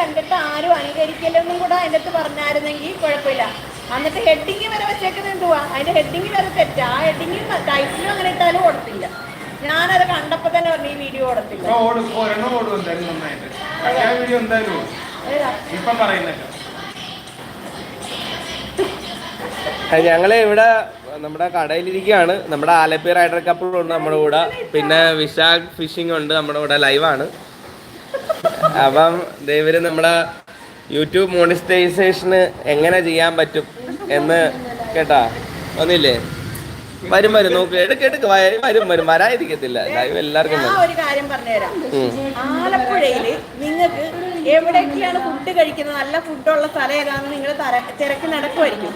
കണ്ടിട്ട് ആരും അനുകരിക്കലെന്നും കൂടെ അതിന്റെ അടുത്ത് പറഞ്ഞായിരുന്നെങ്കിൽ കുഴപ്പമില്ല. എന്നിട്ട് ഹെഡിങ് വരെ വെച്ചേക്കുന്നത് എന്തുവാ? അതിന്റെ ഹെഡിങ് വരെ തെറ്റാ. ആ ഹെഡിങ് ടൈറ്റിലും അങ്ങനെ ഇട്ടാലും ഓടത്തില്ല. ഞാനത് കണ്ടപ്പോ തന്നെ പറഞ്ഞു ഈ വീഡിയോ ഓടത്തില്ല. ഞങ്ങൾ ഇവിടെ നമ്മുടെ കടയിലിരിക്കുകയാണ്. നമ്മുടെ ആലപ്പി റൈഡർ കപ്പിൾ ഉണ്ട് നമ്മുടെ കൂടെ. പിന്നെ വിശാഖ് ഫിഷിംഗ് ഉണ്ട് നമ്മുടെ കൂടെ ലൈവാണ്. അപ്പം ദൈവര് നമ്മുടെ യൂട്യൂബ് മോണിറ്റൈസേഷന് എങ്ങനെ ചെയ്യാൻ പറ്റും എന്ന് കേട്ടാ? ഒന്നില്ലേ വരും വരും നോക്ക്. എടുക്ക് എടുക്ക്. വരും വരും. വരാതിരിക്കത്തില്ല. ലൈവ് എല്ലാവർക്കും ഒരു കാര്യം പറഞ്ഞുതരാം. ആലപ്പുഴയിൽ നിങ്ങൾക്ക് എവിടെയൊക്കെയാണ് ഫുഡ് കഴിക്കുന്നത്? നല്ല ഫുഡുള്ള സ്ഥലം ഏതാണെന്ന് നിങ്ങൾ തിരക്ക് നടക്കുമായിരിക്കും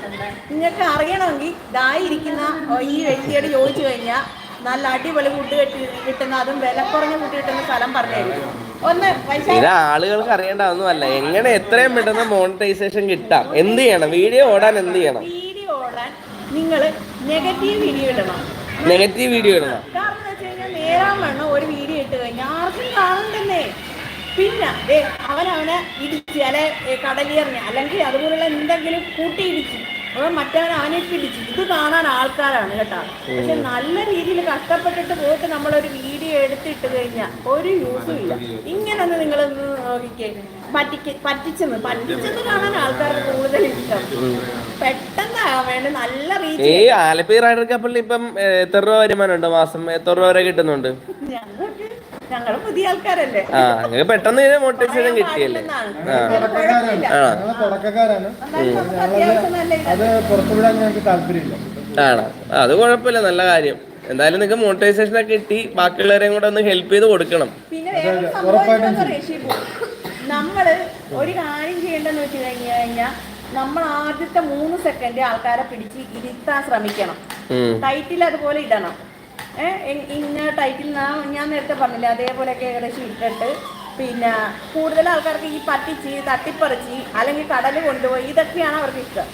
നിങ്ങൾക്ക് അറിയണമെങ്കിൽ ഇതായിരിക്കുന്ന ഈ വ്യക്തിയോട് ചോദിച്ചു കഴിഞ്ഞാൽ നല്ല അടിപൊളി ഫുഡ് കെട്ടി കിട്ടുന്ന അതും വില കുറഞ്ഞ ഫുഡ് കിട്ടുന്ന സ്ഥലം പറഞ്ഞു ഒന്ന് ഇത് ആളുകൾക്ക് അറിയേണ്ട ഒന്നുമല്ല എങ്ങനെ എത്രയും പെട്ടെന്ന് മോണിറ്റൈസേഷൻ കിട്ടാം? എന്ത് ചെയ്യണം? വീഡിയോ ഓടാൻ എന്ത് ചെയ്യണം? വീഡിയോ ഓടാൻ നിങ്ങൾ നെഗറ്റീവ് വീഡിയോ ഇടണം. നെഗറ്റീവ് വീഡിയോ ഇടണം. കാരണം എന്ന് വെച്ച് കഴിഞ്ഞാൽ നേരാൻ വേണം ഒരു വീഡിയോ ഇട്ട് കഴിഞ്ഞാൽ ആർക്കും കാണണ്ടല്ലേ പിന്നെ അവനവനെ ഇടിച്ച് അല്ലെ കടലിയറിഞ്ഞ് അല്ലെങ്കിൽ അതുപോലുള്ള എന്തെങ്കിലും കൂട്ടി ഇടിച്ച് അപ്പോൾ മറ്റവൻ അവനെ പിടിച്ച് ഇത് കാണാൻ ആൾക്കാരാണ് കേട്ടോ. പക്ഷെ നല്ല രീതിയിൽ കഷ്ടപ്പെട്ടിട്ട് പോയിട്ട് നമ്മളൊരു വീഡിയോ എടുത്തിട്ട് കഴിഞ്ഞാൽ ഒരു യൂസും ഇല്ല. ഇങ്ങനൊന്ന് നിങ്ങളൊന്ന് നോക്കിക്കേ. പറ്റിക്ക് പറ്റിച്ചെന്ന്. പറ്റിച്ചെന്ന് കാണാൻ ആൾക്കാർക്ക് കൂടുതൽ ഇഷ്ടം. പെട്ടെന്ന് വേണ്ട നല്ല ഈ റീച്ച് ആലപ്പി റൈഡർ കപ്പിളിൽ ഇപ്പം എത്ര രൂപ വരുമാനമുണ്ട് മാസം? എത്ര രൂപ വരെ കിട്ടുന്നുണ്ട്? ഞങ്ങൾക്ക് ഞങ്ങൾ പുതിയ ആൾക്കാരല്ലേ? ആ അങ്ങനെ പെട്ടെന്ന് മോട്ടിവേഷൻ കിട്ടിയല്ലേ? ആ. ആ. ഞങ്ങൾ തുടക്കക്കാരാണ്. അത് പുറത്തുവിടാൻ ഞങ്ങൾക്ക് താല്പര്യമില്ല. ആണോ? ആ, അത് കുഴപ്പമില്ല നല്ല കാര്യം. എന്തായാലും നിങ്ങൾക്ക് മോട്ടിവേഷൻ ഒക്കെ കിട്ടി ബാക്കിയുള്ളവരെയും കൂടെ ഒന്ന് ഹെൽപ്പ് ചെയ്ത് കൊടുക്കണം. പിന്നെ സംഭവം നമ്മൾ ഒരു കാര്യം ചെയ്യേണ്ടെന്ന് വെച്ച് കഴിഞ്ഞു കഴിഞ്ഞാൽ നമ്മൾ ആദ്യത്തെ മൂന്ന് സെക്കൻഡ് ആൾക്കാരെ പിടിച്ച് ഇരുത്താൻ ശ്രമിക്കണം. ഉം. ടൈറ്റിൽ അതുപോലെ ഇടണം. ഇന്ന ടൈറ്റിൽ ഞാൻ നേരത്തെ പറഞ്ഞില്ല അതേപോലെയൊക്കെ ഏകദേശം ഇട്ടിട്ട്. പിന്നെ കൂടുതൽ ആൾക്കാർക്ക് ഈ പറ്റിച്ച് തട്ടിപ്പറിച്ച് അല്ലെങ്കിൽ കടൽ കൊണ്ടുപോയി ഇതൊക്കെയാണ് അവർക്ക് ഇഷ്ടം.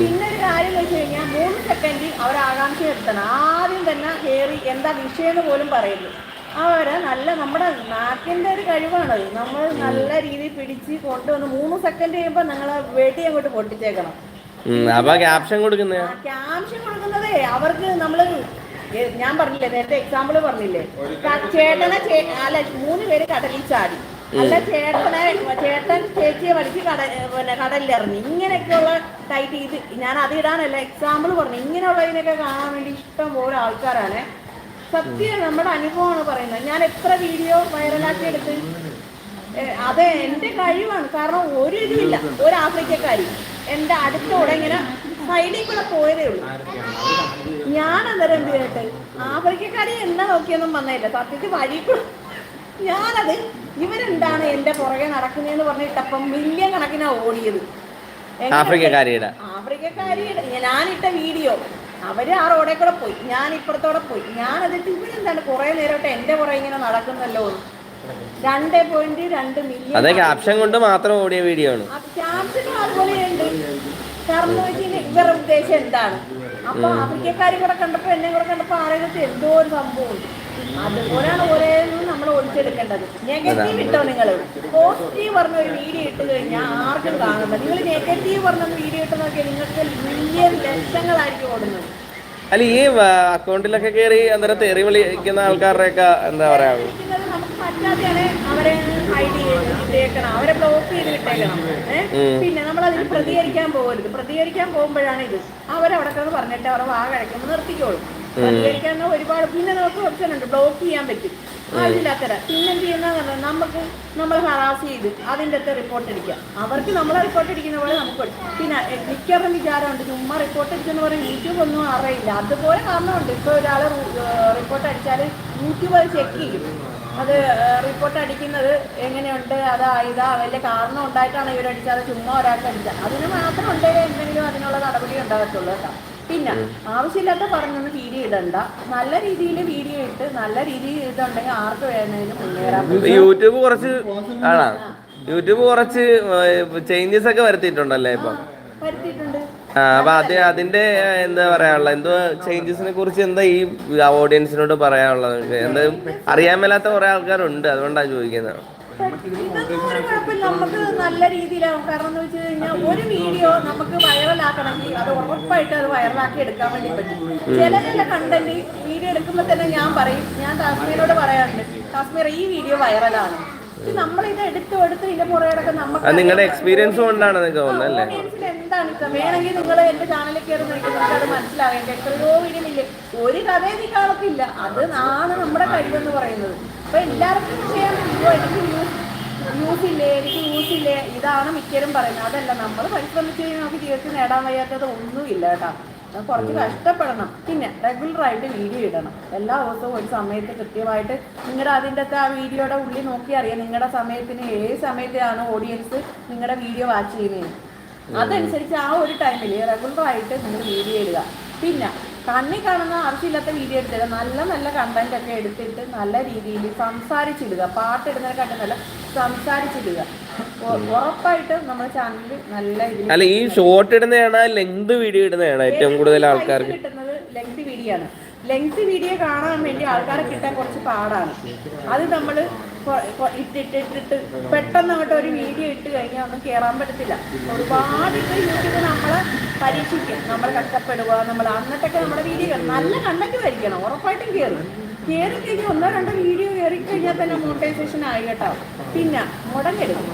പിന്നെ ഒരു കാര്യം എന്ന് വെച്ച് കഴിഞ്ഞാൽ മൂന്ന് സെക്കൻഡിൽ അവർ ആകാംക്ഷ എത്തണം ആദ്യം തന്നെ കയറി എന്താ വിഷയം എന്ന് പോലും പറയുന്നു അവരെ നല്ല നമ്മുടെ നാക്കിന്റെ ഒരു കഴിവാണത്. നമ്മൾ നല്ല രീതിയിൽ പിടിച്ച് കൊണ്ടുവന്ന് മൂന്ന് സെക്കൻഡ് കഴിയുമ്പോൾ നിങ്ങളെ വെടി അങ്ങോട്ട് പൊട്ടിച്ചേക്കണം. ക്യാപ്ഷൻ ക്യാപ്ഷൻ കൊടുക്കുന്നതേ അവർക്ക് നമ്മൾ ഏ- ഞാൻ പറഞ്ഞില്ലേ നേരത്തെ എക്സാമ്പിൾ പറഞ്ഞില്ലേ? ചേട്ടനെ അല്ല മൂന്ന് പേര് കടലിൽ ചാടി. അല്ല ചേട്ടനെ ചേട്ടൻ ചേച്ചിയെ വലിച്ച് കട പിന്നെ കടലിലിറങ്ങി. ഇങ്ങനെയൊക്കെയുള്ള ടൈറ്റ് ഇത് ഞാൻ അത് ഇടാനല്ല എക്സാമ്പിൾ പറഞ്ഞു. ഇങ്ങനെയുള്ളതിനൊക്കെ കാണാൻ വേണ്ടി ഇഷ്ടം പോലെ ആൾക്കാരാണ്. സത്യം നമ്മുടെ അനുഭവമാണ് പറയുന്നത്. ഞാൻ എത്ര വീഡിയോ വൈറലാക്കി എടുത്ത്? അത് എന്റെ കഴിവാണ്. കാരണം ഒരു ഇതുമില്ല. ഒരു ആഫ്രിക്കക്കാരി. എന്റെ അടുത്തോടെ ഇങ്ങനെ സൈഡിൽ കൂടെ പോയതേ ഉള്ളൂ. ഞാൻ അന്നേരം എന്ത് ചെയ്യട്ടെ? ആഫ്രിക്കക്കാരി എന്നെ നോക്കിയൊന്നും വന്നില്ല സത്യത്തിൽ വഴി ഞാനത് ഇവരെന്താണ് എന്റെ പുറകെ നടക്കുന്നതെന്ന് പറഞ്ഞിട്ടപ്പം മില്യൺ കണക്കിനാ ഓടിയത്. ആഫ്രിക്കക്കാരിയുടെ. ആഫ്രിക്കക്കാരിയുടെ. ഞാനിട്ട വീഡിയോ. അവർ ആ റോഡെ കൂടെ പോയി. ഞാൻ ഇപ്പുറത്തോടെ പോയി. ഞാൻ അതിട്ട് ഇവരെന്താണ് കുറെ നേരമായിട്ട് എന്റെ പുറകെ ഇങ്ങനെ നടക്കുന്നല്ലോ? രണ്ടേ പോയിന്റ് രണ്ട് മില്യൺ അതെ ക്യാപ്ഷൻ കൊണ്ട് മാത്രം ഓടിയ വീഡിയോ ആണ്. ക്യാപ്ഷനും അതുപോലെയുണ്ട്. കാരണം ഇവരുടെ ഉദ്ദേശം എന്താണ്? അപ്പൊ ആഫ്രിക്കക്കാരും കൂടെ കണ്ടപ്പോ എന്നെ കൂടെ കണ്ടപ്പോ ആരെങ്കിലും എന്തോ ഒരു സംഭവം. അതുപോലെയാണ് ഓരോന്നും നമ്മൾ ഒളിച്ചെടുക്കേണ്ടത്. നെഗറ്റീവ് ഇട്ടോ നിങ്ങൾ പോസിറ്റീവ് പറഞ്ഞ ഒരു വീഡിയോ ഇട്ട് കഴിഞ്ഞാൽ ആർക്കും കാണുന്നത്. നിങ്ങൾ നെഗറ്റീവ് പറഞ്ഞ വീഡിയോ ഇട്ട് നോക്കിയാൽ നിങ്ങൾക്ക് മില്യൺ ലക്ഷങ്ങളായിരിക്കും ഓടുന്നത്. അല്ല ഈ അക്കൗണ്ടിലൊക്കെ കയറി അന്നേരം തെറി വിളിക്കുന്ന ആൾക്കാരുടെ ഒക്കെ എന്താ പറയാ? അവരെ ബ്ലോക്ക് ചെയ്ത് ഇട്ടേക്കണം പിന്നെ നമ്മൾ അതിന് പ്രതികരിക്കാൻ പോകരുത് പ്രതികരിക്കാൻ പോകുമ്പോഴാണ് ഇത്. അവരവിടെ കിടന്ന് പറഞ്ഞിട്ട് അവരെ വാ കഴിക്കുമ്പോൾ നിർത്തിക്കോളും. പ്രതികരിക്കാൻ ഒരുപാട് പിന്നെ നമുക്ക് ഓപ്ഷൻ ഉണ്ട്. ബ്ലോക്ക് ചെയ്യാൻ പറ്റും. ആവശ്യമില്ലാത്തര പിന്നെ എന്ത് നമുക്ക് നമ്മൾ ഹറാസ് ചെയ്ത് അതിന്റെ അത്ര റിപ്പോർട്ട് അടിക്കാം. അവർക്ക് നമ്മളെ റിപ്പോർട്ട് അടിക്കുന്ന പോലെ നമുക്ക്. പിന്നെ എ, മിക്കവരുടെ വിചാരമുണ്ട് ചുമ്മാ റിപ്പോർട്ട് അടിച്ചെന്ന് പറയും യൂട്യൂബ് ഒന്നും അറിയില്ല. അതുപോലെ കാരണമുണ്ട്. ഇപ്പോൾ ഒരാൾ റിപ്പോർട്ട് അടിച്ചാൽ യൂട്യൂബ് അത് ചെക്ക് ചെയ്യും. അത് റിപ്പോർട്ട് അടിക്കുന്നത് എങ്ങനെയുണ്ട് അതാ ഇതാ വലിയ കാരണം ഉണ്ടായിട്ടാണ് ഇവരടിച്ചത്. ചുമ്മാ ഒരാൾക്ക് അടിച്ചത്. അതിന് മാത്രം ഉണ്ടെങ്കിൽ എന്തെങ്കിലും അതിനുള്ള നടപടി ഉണ്ടാകത്തുള്ളൂ കേട്ടോ. പിന്നെ ആവശ്യമില്ലാത്ത പറഞ്ഞൊന്നും വീഡിയോ ഇടണ്ട. നല്ല രീതിയിൽ വീഡിയോ ഇട്ട് നല്ല രീതിയിൽ ഇതുണ്ടെങ്കിൽ ആർക്ക് വേണമെങ്കിലും മുന്നേറാൻ യൂട്യൂബ് കുറച്ച് ആണോ? യൂട്യൂബ് കുറച്ച് ചേഞ്ചസ് ഒക്കെ വരുത്തിയിട്ടുണ്ടല്ലേ ഇപ്പൊ? വരുത്തിയിട്ടുണ്ട്. അപ്പൊ അത് അതിന്റെ എന്താ പറയാനുള്ള? എന്തോ ചേഞ്ചസിനെ കുറിച്ച് എന്താ ഈ ഓഡിയൻസിനോട് പറയാനുള്ളത്? എന്താ അറിയാൻ മേലാത്ത കുറെ ആൾക്കാരുണ്ട് അതുകൊണ്ടാണ് ചോദിക്കുന്നത് ഇതൊന്നും ഒരു കുഴപ്പമില്ല. നമുക്ക് നല്ല രീതിയിലാവും. കാരണം എന്ന് വെച്ച് കഴിഞ്ഞാൽ ഒരു വീഡിയോ നമുക്ക് വൈറലാക്കണമെങ്കിൽ അത് ഉറപ്പായിട്ട് അത് വൈറലാക്കി എടുക്കാൻ വേണ്ടി പറ്റും. ചില ചില കണ്ടന്റ് വീഡിയോ എടുക്കുമ്പോൾ തന്നെ ഞാൻ പറയും ഞാൻ കാശ്മീരോട് പറയാറുണ്ട് കാശ്മീർ ഈ വീഡിയോ വൈറലാണ് നമ്മളിത് എടുത്തു എടുത്ത് ഇതിന്റെ പുറകെ നമുക്ക് നിങ്ങളുടെ എക്സ്പീരിയൻസ് കൊണ്ടാണ് നിങ്ങൾക്ക് തോന്നുന്നത് എന്താണ് വേണമെങ്കിൽ നിങ്ങൾ എന്റെ ചാനലിൽ കയറി നോക്കി അത് മനസ്സിലാവും എത്രയോ വീഡിയോ ഇല്ലേ ഒരു കഥയും നീ കാണത്തില്ല. അത് ആണ് നമ്മുടെ കഴിവെന്ന് പറയുന്നത്. അപ്പൊ എല്ലാവർക്കും ചെയ്യാൻ എനിക്ക് യൂസ് യൂസ് ഇല്ലേ എനിക്ക് യൂസ് ഇല്ലേ ഇതാണ് മിക്കരും പറയുന്നത്. അതല്ല നമ്മൾ പരിശ്രമിച്ച് കഴിഞ്ഞാൽ നമുക്ക് ജീവിതത്തിൽ നേടാൻ വയ്യാത്തത് ഒന്നുമില്ല കേട്ടോ. കുറച്ച് കഷ്ടപ്പെടണം. പിന്നെ റെഗുലർ ആയിട്ട് വീഡിയോ ഇടണം. എല്ലാ ദിവസവും ഒരു സമയത്ത് കൃത്യമായിട്ട് നിങ്ങളുടെ അതിന്റെ ആ വീഡിയോയുടെ ഉള്ളിൽ നോക്കി അറിയാം നിങ്ങളുടെ സമയത്തിന് ഏത് സമയത്താണ് ഓഡിയൻസ് നിങ്ങളുടെ വീഡിയോ വാച്ച് ചെയ്യുന്നത് അതനുസരിച്ച് ആ ഒരു ടൈമിൽ റെഗുലർ ആയിട്ട് നിങ്ങൾ വീഡിയോ ഇടുക. പിന്നെ കണ്ണി കാണുന്ന ആവശ്യമില്ലാത്ത വീഡിയോ എടുത്തിടുക. നല്ല നല്ല കണ്ടന്റ് ഒക്കെ എടുത്തിട്ട് നല്ല രീതിയിൽ സംസാരിച്ചിടുക. പാട്ടിടുന്നതിനെക്കാട്ടും നല്ല സംസാരിച്ചിടുക. ഉറപ്പായിട്ട് നമ്മുടെ ചാനലിൽ നല്ല അല്ല ഈ ഷോർട്ട് ഇടുന്നതാണ് ലെങ്ത് വീഡിയോ ഇടുന്നതാണ് ഏറ്റവും കൂടുതൽ ആൾക്കാർക്ക്. കിട്ടുന്നത് ലെങ്ത് വീഡിയോ ആണ്. ലെങ്ത് വീഡിയോ കാണാൻ വേണ്ടി ആൾക്കാരെ കിട്ടാൻ കുറച്ച് പാടാണ്. അത് നമ്മൾ ഇട്ടിട്ടിട്ടിട്ട് പെട്ടെന്ന് അങ്ങോട്ട് ഒരു വീഡിയോ ഇട്ട് കഴിഞ്ഞാൽ ഒന്നും കയറാൻ പറ്റത്തില്ല. ഒരുപാട് ഇട്ട് യൂട്യൂബ് നമ്മളെ പരീക്ഷിക്കും. നമ്മൾ കഷ്ടപ്പെടുക നമ്മൾ അന്നിട്ടൊക്കെ നമ്മുടെ വീഡിയോ നല്ല കണ്ടന്റ് വരിക്കണം ഉറപ്പായിട്ടും കയറും കയറി കഴിഞ്ഞാൽ ഒന്നോ രണ്ടോ വീഡിയോ കയറി കഴിഞ്ഞാൽ തന്നെ മോണിറ്റൈസേഷൻ ആയി കേട്ടോ. പിന്നെ മുടങ്ങരുത്.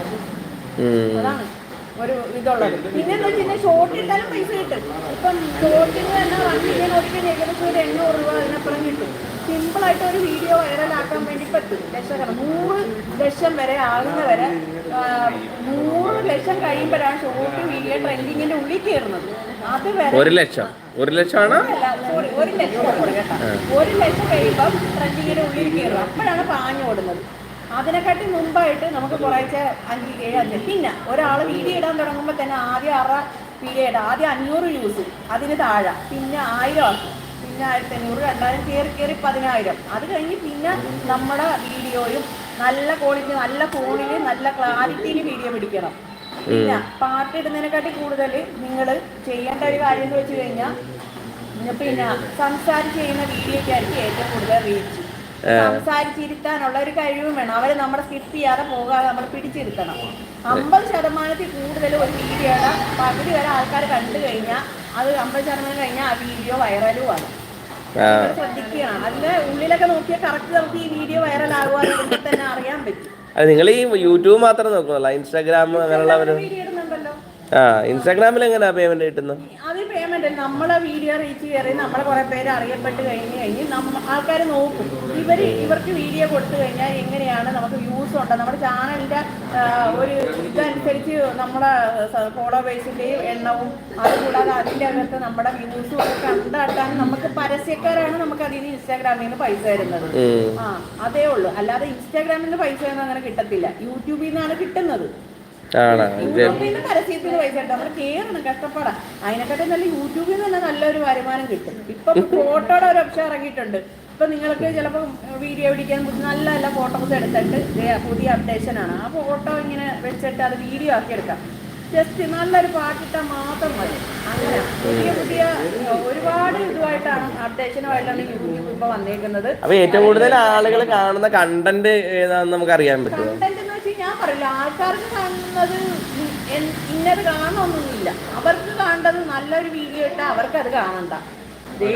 അതാണ്. ഒരു ഇതുള്ളത്. പിന്നെ എന്താ വെച്ചാൽ ഷോർട്ട് ഇട്ടാലും പൈസ കിട്ടും. ഇപ്പം ഷോർട്ടിന് തന്നെ വൺ മില്യൺ ഓടിക്കാൻ ഏകദേശം ഒരു എണ്ണൂറ് രൂപ അതിനപ്പുറം കിട്ടും. സിമ്പിൾ ആയിട്ട് ഒരു വീഡിയോ വൈറലാക്കാൻ വേണ്ടി പറ്റും. ലക്ഷക്കണ നൂറ് ലക്ഷം വരെ ആകുന്ന വരെ നൂറ് ലക്ഷം കഴിയുമ്പോഴാണ് ഷോർട്ട് വീഡിയോ ട്രെൻഡിങ്ങിന്റെ ഉള്ളിൽ കയറുന്നത്. അത് വരെ ഒരു ലക്ഷം. ഒരു ലക്ഷമാണ്? ഒരു ലക്ഷം ഒരു ലക്ഷം കഴിയുമ്പോൾ ട്രെൻഡിങ്ങിന്റെ ഉള്ളിൽ കയറും. അപ്പോഴാണ് പാഞ്ഞു ഓടുന്നത്. അതിനെക്കാട്ടി മുമ്പായിട്ട് നമുക്ക് കുറേശ്ശെ അഞ്ച് ഏഴ് അഞ്ച്. പിന്നെ ഒരാൾ വീഡിയോ ഇടാൻ തുടങ്ങുമ്പോൾ തന്നെ ആദ്യം അറ വീഡിയോ ഇടാം. ആദ്യം അഞ്ഞൂറ് യൂസ് അതിന് താഴെ. പിന്നെ ആയിരം ആക്കും. പിന്നെ ആയിരത്തി അഞ്ഞൂറ് രണ്ടായിരം കയറി കയറി പതിനായിരം. അത് കഴിഞ്ഞ് പിന്നെ നമ്മുടെ വീഡിയോയും നല്ല ക്വാളിറ്റി നല്ല ഫോണിൽ നല്ല ക്ലാരിറ്റിയിൽ വീഡിയോ പിടിക്കണം. പിന്നെ പാട്ട് ഇടുന്നതിനെക്കാട്ടി കൂടുതൽ നിങ്ങൾ ചെയ്യേണ്ട ഒരു കാര്യം എന്ന് വെച്ച് കഴിഞ്ഞാൽ പിന്നെ സംസാരിച്ച് ചെയ്യുന്ന വീഡിയോക്കായിരിക്കും ഏറ്റവും കൂടുതൽ റീച്ച് സംസാരിച്ചിരുത്താനുള്ള ഒരു കഴിവും വേണം. അവരെ നമ്മളെ സ്കിപ്പ് ചെയ്യാതെ പോകാതെ നമ്മൾ പിടിച്ചിരുത്തണം. അമ്പത് ശതമാനത്തിൽ കൂടുതൽ ഒരു വീഡിയോയുടെ പകുതി വരെ ആൾക്കാർ കണ്ടു കഴിഞ്ഞാൽ അത് അമ്പത് ശതമാനം കഴിഞ്ഞാൽ ആ വീഡിയോ വൈറലുമാണ് ശ്രദ്ധിക്കുക അതിന്റെ ഉള്ളിലൊക്കെ നോക്കിയാൽ കറക്റ്റ് നമുക്ക് ഈ വീഡിയോ തന്നെ അറിയാൻ പറ്റും. അത് നിങ്ങൾ ഈ യൂട്യൂബ് മാത്രം നോക്കുന്നില്ല ഇൻസ്റ്റാഗ്രാം അങ്ങനെയുള്ള ഒരു വീഡിയോ ഇടുന്നുണ്ടല്ലോ. ആ ഇൻസ്റ്റാഗ്രാമിൽ എങ്ങനെയാ പേയ്മെന്റ് കിട്ടുന്നത്? നമ്മളെ വീഡിയോ റീച്ച് കയറി നമ്മളെ കുറെ പേര് അറിയപ്പെട്ട് കഴിഞ്ഞ് കഴിഞ്ഞ് നമ്മ ആൾക്കാർ നോക്കും. ഇവർ ഇവർക്ക് വീഡിയോ കൊടുത്തു കഴിഞ്ഞാൽ എങ്ങനെയാണ് നമുക്ക് വ്യൂസ് ഉണ്ട്. നമ്മുടെ ചാനലിന്റെ ഒരു ഇതനുസരിച്ച് നമ്മുടെ ഫോളോവേഴ്സിന്റെയും എണ്ണവും അതുകൂടാതെ അതിന്റെ അകത്ത് നമ്മുടെ വ്യൂസും ഒക്കെ കണ്ടാട്ടാൻ നമുക്ക് പരസ്യക്കാരാണ് നമുക്ക് അതിൽ നിന്ന് ഇൻസ്റ്റാഗ്രാമിൽ നിന്ന് പൈസ തരുന്നത്. ആ അതേ ഉള്ളൂ. അല്ലാതെ ഇൻസ്റ്റാഗ്രാമിൽ നിന്ന് പൈസ ഒന്നും അങ്ങനെ കിട്ടത്തില്ല. യൂട്യൂബിൽ നിന്നാണ് കിട്ടുന്നത്. ആണോ? പരസ്യത്തിന് പൈസ കിട്ടും. നമ്മൾ കേറണം കഷ്ടപ്പാടാ. അതിനെക്കാട്ടും നല്ല യൂട്യൂബിൽ നിന്ന് നല്ലൊരു വരുമാനം കിട്ടും. ഇപ്പൊ ഫോട്ടോയുടെ ഒരു ഓപ്ഷൻ ഇറങ്ങിയിട്ടുണ്ട്. ഇപ്പൊ നിങ്ങൾക്ക് ചിലപ്പോൾ വീഡിയോ പിടിക്കാൻ നല്ല നല്ല ഫോട്ടോസ് എടുത്തിട്ട് പുതിയ അപ്ഡേഷൻ ആണ്. ആ ഫോട്ടോ ഇങ്ങനെ വെച്ചിട്ട് അത് വീഡിയോ ആക്കി എടുക്കാം. ജസ്റ്റ് നല്ലൊരു പാട്ടിട്ടാൽ മാത്രം മതി. അങ്ങനെ. പുതിയ പുതിയ ഒരുപാട് ഇതുമായിട്ടാണ് അപ്ഡേഷനുമായിട്ടാണ് യൂട്യൂബ് ഇപ്പൊ വന്നേക്കുന്നത്. അപ്പൊ ഏറ്റവും കൂടുതൽ ആളുകൾ കാണുന്ന കണ്ടന്റ് ഏതാണെന്ന് നമുക്ക് അറിയാൻ പറ്റുമോ കണ്ടന്റ് എന്ന് വെച്ചാൽ ഞാൻ പറയില്ല. ആൾക്കാർക്ക് കാണുന്നത് ഇന്നത് കാണണമെന്നൊന്നുമില്ല അവർക്ക് കാണേണ്ടത് നല്ലൊരു വീഡിയോ ഇട്ടാൽ അവർക്ക് അത് കാണണ്ട. ദേ,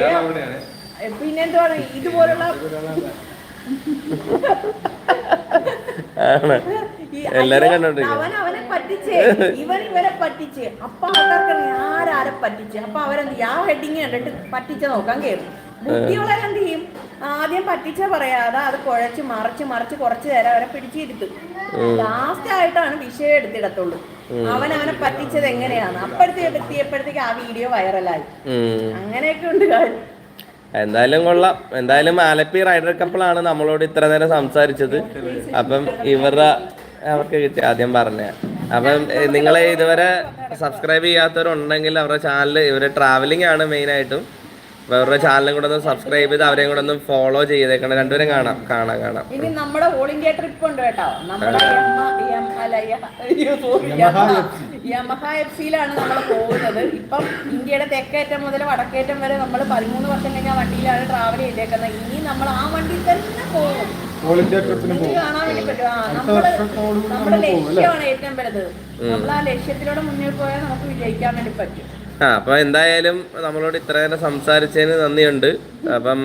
പറയുക? ഇതുപോലുള്ള എല്ലാരും. അവൻ അവനെ പറ്റിച്ചേ. ഇവൻ ഇവരെ പറ്റിച്ച്. അപ്പൊ ആൾക്കാർക്ക് ആരാരെ പറ്റിച്ച്? അപ്പൊ അവരെന്ത്? ആ ഹെഡിങ് കണ്ടിട്ട് പറ്റിച്ച നോക്കാൻ കയറും ബുദ്ധിയുള്ളവർ എന്ത് ചെയ്യും? ആദ്യം പറ്റിച്ച പറയാതെ അത് കുഴച്ച് മറിച്ച് മറിച്ച് കുറച്ച് നേരം അവരെ പിടിച്ചിരുത്തും. ലാസ്റ്റ് ആയിട്ടാണ് വിഷയം എടുത്തിടത്തുള്ളൂ. അവൻ അവനെ പറ്റിച്ചത് എങ്ങനെയാണ്? അപ്പോഴത്തേക്ക് എത്തിയപ്പോഴത്തേക്ക് ആ വീഡിയോ വൈറലായി. അങ്ങനെയൊക്കെ ഉണ്ട് കാര്യം. എന്തായാലും കൊള്ളാം. എന്തായാലും ആലപ്പി റൈഡർ കപ്പിളാണ് നമ്മളോട് ഇത്ര നേരം സംസാരിച്ചത്. അപ്പം ഇവരുടെ അവർക്ക് കിട്ടി ആദ്യം പറഞ്ഞ. അപ്പം നിങ്ങളെ ഇതുവരെ സബ്സ്ക്രൈബ് ചെയ്യാത്തവരുണ്ടെങ്കിൽ അവരുടെ ചാനൽ ഇവർ ട്രാവലിംഗ് ആണ് മെയിൻ ആയിട്ടും. അപ്പൊ അവരുടെ ചാനലും കൂടെ ഒന്ന് സബ്സ്ക്രൈബ് ചെയ്ത് അവരെയും കൂടെ ഒന്ന് ഫോളോ ചെയ്തേക്കണം. രണ്ടുപേരും കാണാം. കാണാം കാണാം. ഇനി നമ്മുടെ ഓൾ ഇന്ത്യ ട്രിപ്പ് ഉണ്ട് കേട്ടോ. നമ്മുടെ യമഹ എഫ് സിയിലാണ് നമ്മൾ പോകുന്നത്. ഇപ്പം ഇന്ത്യയുടെ തെക്കേറ്റം മുതൽ വടക്കേറ്റം വരെ നമ്മൾ പതിമൂന്ന് വർഷം കഴിഞ്ഞ വണ്ടിയിലാണ് ട്രാവൽ ചെയ്തേക്കുന്നത്. ഇനി നമ്മൾ ആ വണ്ടി തന്നെ പോകും. ഓൾ ഇന്ത്യ ട്രിപ്പിന് പോകും. നമ്മുടെ നമ്മൾ പോകും, അല്ലേ? ലക്ഷ്യമാണ് ഏറ്റവും വലുത്. നമ്മൾ ആ ലക്ഷ്യത്തിലൂടെ മുന്നിൽ പോയാൽ നമുക്ക് വിജയിക്കാൻ വേണ്ടി പറ്റും. ആ അപ്പൊ എന്തായാലും നമ്മളോട് ഇത്ര നേരം സംസാരിച്ചതിന് നന്ദിയുണ്ട്. അപ്പം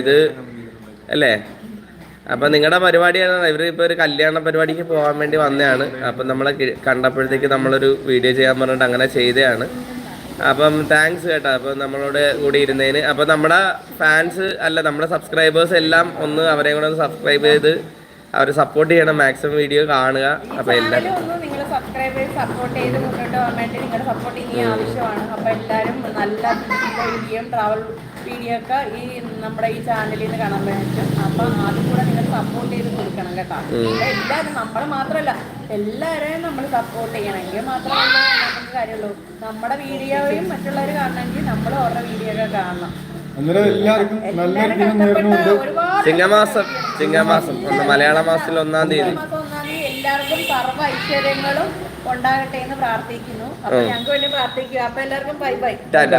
ഇത് അല്ലേ? അപ്പൊ നിങ്ങളുടെ പരിപാടിയാണ് ഇവർ ഇപ്പൊ ഒരു കല്യാണ പരിപാടിക്ക് പോകാൻ വേണ്ടി വന്നതാണ്. അപ്പം നമ്മളെ കണ്ടപ്പോഴത്തേക്ക് നമ്മളൊരു വീഡിയോ ചെയ്യാൻ പറഞ്ഞിട്ട് അങ്ങനെ ചെയ്തതാണ്. അപ്പം താങ്ക്സ് കേട്ടോ. അപ്പം നമ്മളോട് കൂടി ഇരുന്നതിന്. അപ്പം നമ്മുടെ ഫാൻസ് അല്ല നമ്മുടെ സബ്സ്ക്രൈബേഴ്സ് എല്ലാം ഒന്ന് അവരെയും കൂടെ ഒന്ന് സബ്സ്ക്രൈബ് ചെയ്ത് അവർ സപ്പോർട്ട് ചെയ്യണം മാക്സിമം വീഡിയോ കാണുക. അപ്പോൾ എല്ലാവരും നിങ്ങൾ സപ്പോർട്ട് ചെയ്ത് മുന്നോട്ട് പോകാൻ നിങ്ങളുടെ സപ്പോർട്ട് ഇനി ആവശ്യമാണ്. അപ്പൊ എല്ലാവരും നല്ല വീഡിയോയും ട്രാവൽ വീഡിയോ ഒക്കെ ഈ നമ്മുടെ ഈ ചാനലിൽ നിന്ന് കാണാൻ പറ്റും അപ്പൊ അതും കൂടെ നിങ്ങൾ സപ്പോർട്ട് ചെയ്ത് കൊടുക്കണം കേട്ടോ. എല്ലാവരും നമ്മൾ മാത്രമല്ല. എല്ലാവരെയും നമ്മൾ സപ്പോർട്ട് ചെയ്യണമെങ്കിൽ മാത്രമല്ല നമുക്ക് കാര്യമുള്ളൂ. നമ്മുടെ വീഡിയോയും മറ്റുള്ളവർ കാണണമെങ്കിൽ നമ്മൾ അവരുടെ വീഡിയോ ഒക്കെ കാണണം. എല്ലാവർക്കും നല്ല ഒരുപാട് ചിങ്ങമാസം ചിങ്ങമാസം ഒന്ന് മലയാള മാസത്തിൽ ഒന്നാം തീയതി. എല്ലാവർക്കും സർവ ഐശ്വര്യങ്ങളും ഉണ്ടാകട്ടെ എന്ന് പ്രാർത്ഥിക്കുന്നു. അപ്പൊ. ഞങ്ങൾക്ക് വേണ്ടി പ്രാർത്ഥിക്കുക. അപ്പൊ എല്ലാവർക്കും ബൈ ബൈ. ടാറ്റ